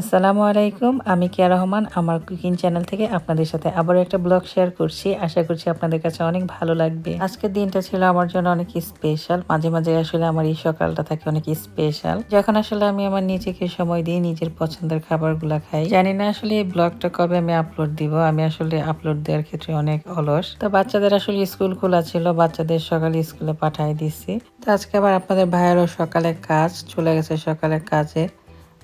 আসসালামু আলাইকুম, আমি কিয়া রহমান, আমার কুকিং চ্যানেল থেকে আপনাদের সাথে আবারও একটা ব্লগ শেয়ার করছি। আশা করছি আপনাদের কাছে অনেক ভালো লাগবে। আজকের দিনটা ছিল আমার জন্য অনেক স্পেশাল মাঝে মাঝে আসলে আমার এই সকালটা থাকে অনেক স্পেশাল যখন আসলে আমি আমার নিজেকে সময় দিয়ে নিজের পছন্দের খাবারগুলো খাই, জানি না আসলে এই ব্লগটা কবে আমি আপলোড দিব। আমি আসলে আপলোড দেওয়ার ক্ষেত্রে অনেক অলস। তো বাচ্চাদের আসলে স্কুল খোলা ছিল, বাচ্চাদের সকালে স্কুলে পাঠিয়ে দিছি। তো আজকে আবার আপনাদের ভাইয়েরও সকালে কাজ, চলে গেছে সকালে কাজে।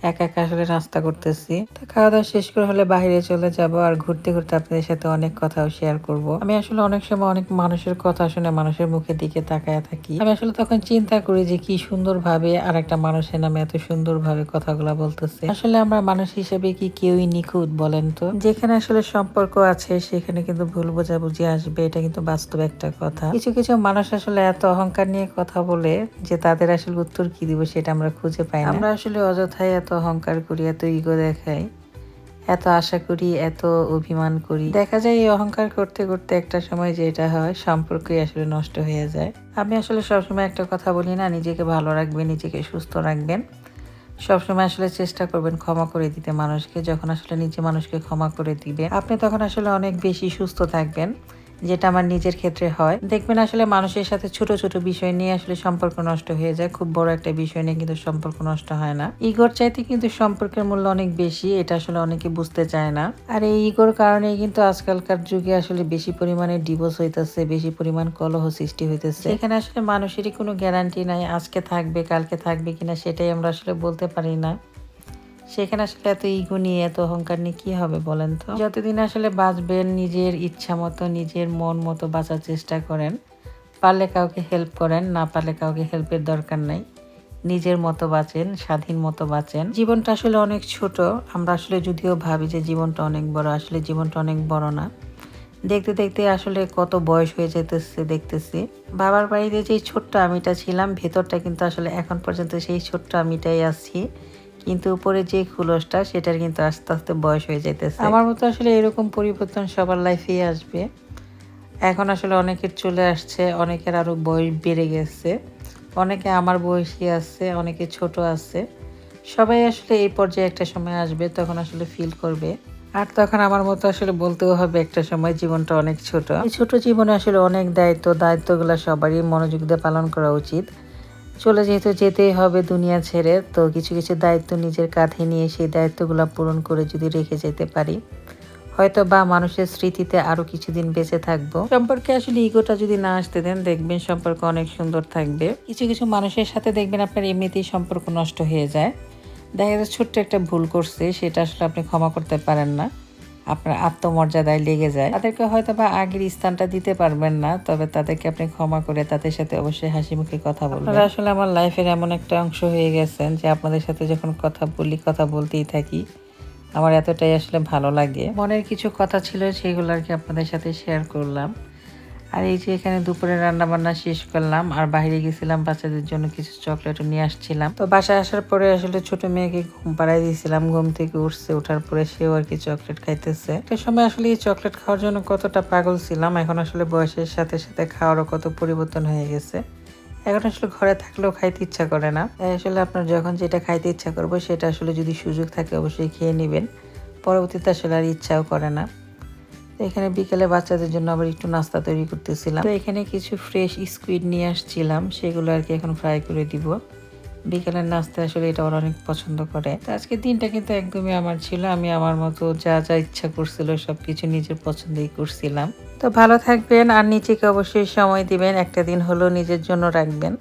একা একা আসলে নাস্তা করতেছি। তো খাওয়া দাওয়া শেষ করে হলে বাইরে চলে যাব আর ঘুরতে ঘুরতে আপনাদের সাথে অনেক কথাও শেয়ার করব। আমি আসলে অনেক সময় অনেক মানুষের কথা শুনে মানুষের মুখের দিকে তাকায় থাকি। আমি আসলে তখন চিন্তা করি যে কি সুন্দর ভাবে আর একটা মানুষের নামে এত সুন্দর ভাবে কথাগুলা বলতেছে। আসলে আমরা মানুষ হিসেবে কি কেউই নিখুঁত বলেন তো? যেখানে আসলে সম্পর্ক আছে, সেখানে কিন্তু ভুল বোঝাবুঝি আসবে, এটা কিন্তু বাস্তব একটা কথা। কিছু কিছু মানুষ আসলে এত অহংকার নিয়ে কথা বলে যে তাদের আসলে উত্তর কি দিব সেটা আমরা খুঁজে পাই আমরা আসলে অযথায় এত অহংকার করি, এত ইগো দেখাই, এত আশা করি, এত অভিমান করি। দেখা যায় এই অহংকার করতে করতে একটা সময় যেটা হয়, সম্পর্কই আসলে নষ্ট হয়ে যায়। আমি আসলে সবসময় একটা কথা বলি না, নিজেকে ভালো রাখবেন, নিজেকে সুস্থ রাখবেন। সবসময় আসলে চেষ্টা করবেন ক্ষমা করে দিতে মানুষকে, যখন আসলে নিজে মানুষকে ক্ষমা করে দিবেন আপনি তখন আসলে অনেক বেশি সুস্থ থাকবেন। যেটা আমার নিজের ক্ষেত্রে হয়। দেখবেন আসলে মানুষের সাথে ছোট ছোট বিষয় নিয়ে আসলে সম্পর্ক নষ্ট হয়ে যায়। খুব বড় একটা বিষয় নিয়ে কিন্তু সম্পর্ক নষ্ট হয় না। ইগোর চাইতে কিন্তু সম্পর্কের মূল্য অনেক বেশি, এটা আসলে অনেকে বুঝতে চায় না। আর এই ইগোর কারণে কিন্তু আজকালকার যুগে আসলে বেশি পরিমাণে ডিভোর্স হইতেছে, বেশি পরিমাণ কলহ সৃষ্টি হইতেছে। এখানে আসলে মানুষেরই কোনো গ্যারান্টি নাই, আজকে থাকবে, কালকে থাকবে কিনা সেটাই আমরা আসলে বলতে পারি না। সেখানে আসলে এত ইগো নিয়ে, এত অহংকার নিয়ে কি হবে বলেন তো? যতদিন আসলে বাঁচবেন, নিজের ইচ্ছা মতো, নিজের মন মতো বাঁচার চেষ্টা করেন। পারলে কাউকে হেল্প করেন, না পারলে কাউকে হেল্পের দরকার নাই। নিজের মতো বাঁচেন, স্বাধীন মতো বাঁচেন। জীবনটা আসলে অনেক ছোট। আমরা আসলে যদিও ভাবি যে জীবনটা অনেক বড়, আসলে জীবনটা অনেক বড় না। দেখতে দেখতে আসলে কত বয়স হয়ে যেতেছে দেখতেছি। বাবার বাড়িতে যেই ছোট্ট আমিটা ছিলাম, ভেতরটা কিন্তু আসলে এখন পর্যন্ত সেই ছোট্ট আমিটাই আছি। কিন্তু উপরে যে খুলসটা, সেটার কিন্তু আস্তে আস্তে বয়স হয়ে যাইতেছে। আমার মতো আসলে এরকম পরিবর্তন সবার লাইফেই আসবে। এখন আসলে অনেকের চলে আসছে, অনেকের আরও বয়স বেড়ে গেছে। অনেকে আমার বয়সী আছে, অনেকে ছোট আছে। সবাই আসলে এই পর্যায়ে একটা সময় আসবে, তখন আসলে ফিল করবে। আর তখন আমার মতো আসলে বলতেও হবে একটা সময় জীবনটা অনেক ছোট। ছোট জীবনে আসলে অনেক দায়িত্ব, দায়িত্বগুলো সবারই মনোযোগ দিয়ে পালন করা উচিত। চলে যেহেতু যেতেই হবে দুনিয়া ছেড়ে, তো কিছু কিছু দায়িত্ব নিজের কাঁধে নিয়ে সেই দায়িত্বগুলো পূরণ করে যদি রেখে যেতে পারি, হয়তো বা মানুষের স্মৃতিতে আরও কিছুদিন বেঁচে থাকব। সম্পর্কে আসলে ইগোটা যদি না আসতে দেন, দেখবেন সম্পর্ক অনেক সুন্দর থাকবে। কিছু কিছু মানুষের সাথে দেখবেন আপনার এমনিতেই সম্পর্ক নষ্ট হয়ে যায়। দেখা যাচ্ছে ছোট্ট একটা ভুল করছে, সেটা আসলে আপনি ক্ষমা করতে পারেন না। আপনার আত্মমর্যাদায় লেগে যায়। তাদেরকে হয়তো বা আগের স্থানটা দিতে পারবেন না তবে তাদেরকে আপনি ক্ষমা করে তাদের সাথে অবশ্যই হাসি মুখে কথা বলবেন। আপনারা আসলে আমার লাইফের এমন একটা অংশ হয়ে গেছেন যে আপনাদের সাথে যখন কথা বলি কথা বলতেই থাকি। আমার এতটাই আসলে ভালো লাগে। মনের কিছু কথা ছিল সেগুলো আর কি আপনাদের সাথে শেয়ার করলাম। আর এই যে এখানে দুপুরে রান্না বান্না শেষ করলাম, আর বাইরে গেছিলাম বাচ্চাদের জন্য কিছু চকলেটও নিয়ে আসছিলাম। তো বাসায় আসার পরে আসলে ছোট মেয়েকে ঘুম পাড়াই দিয়েছিলাম, ঘুম থেকে উঠছে, ওঠার পরে সেও আর কি চকলেট খাইতেছে। একটা সময় আসলে এই চকলেট খাওয়ার জন্য কতটা পাগল ছিলাম, এখন আসলে বয়সের সাথে সাথে খাওয়ারও কত পরিবর্তন হয়ে গেছে। এখন আসলে ঘরে থাকলেও খাইতে ইচ্ছা করে না। আসলে আপনার যখন যেটা খাইতে ইচ্ছা করব, সেটা আসলে যদি সুযোগ থাকে অবশ্যই খেয়ে নেবেন। পরবর্তীতে আসলে আর ইচ্ছাও করে না। এখানে বিকেলে বাচ্চাদের জন্য আবার একটু নাস্তা তৈরি করতেছিলাম। তো এখানে কিছু ফ্রেশ স্কুইড নিয়ে আসছিলাম, সেগুলো আর কি এখন ফ্রাই করে দিব। বিকেলের নাস্তা আসলে এটা ওরা অনেক পছন্দ করে। তো আজকে দিনটা কিন্তু একদমই আমার ছিল, আমি আমার মতো যা যা ইচ্ছা করছিল সব কিছু নিজের পছন্দেই করছিলাম। তো ভালো থাকবেন, আর নিজেকে অবশ্যই সময় দিবেন, একটা দিন হলো নিজের জন্য রাখবেন।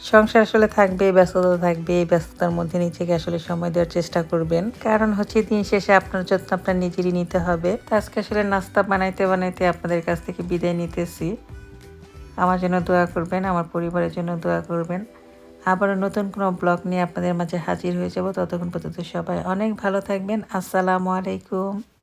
সংসার আসলে থাকবে, ব্যস্ততা থাকবে, এই ব্যস্ততার মধ্যে নিজেকে আসলে সময় দেওয়ার চেষ্টা করবেন। কারণ হচ্ছে দিন শেষে আপনার যত্ন আপনার নিজেরই নিতে হবে। তো আজকে আসলে নাস্তা বানাইতে বানাইতে আপনাদের কাছ থেকে বিদায় নিতেছি। আমার জন্য দোয়া করবেন, আমার পরিবারের জন্য দোয়া করবেন। আবারও নতুন কোনো ব্লগ নিয়ে আপনাদের মাঝে হাজির হয়ে যাব। ততক্ষণ পর্যন্ত সবাই অনেক ভালো থাকবেন। আসসালামু আলাইকুম।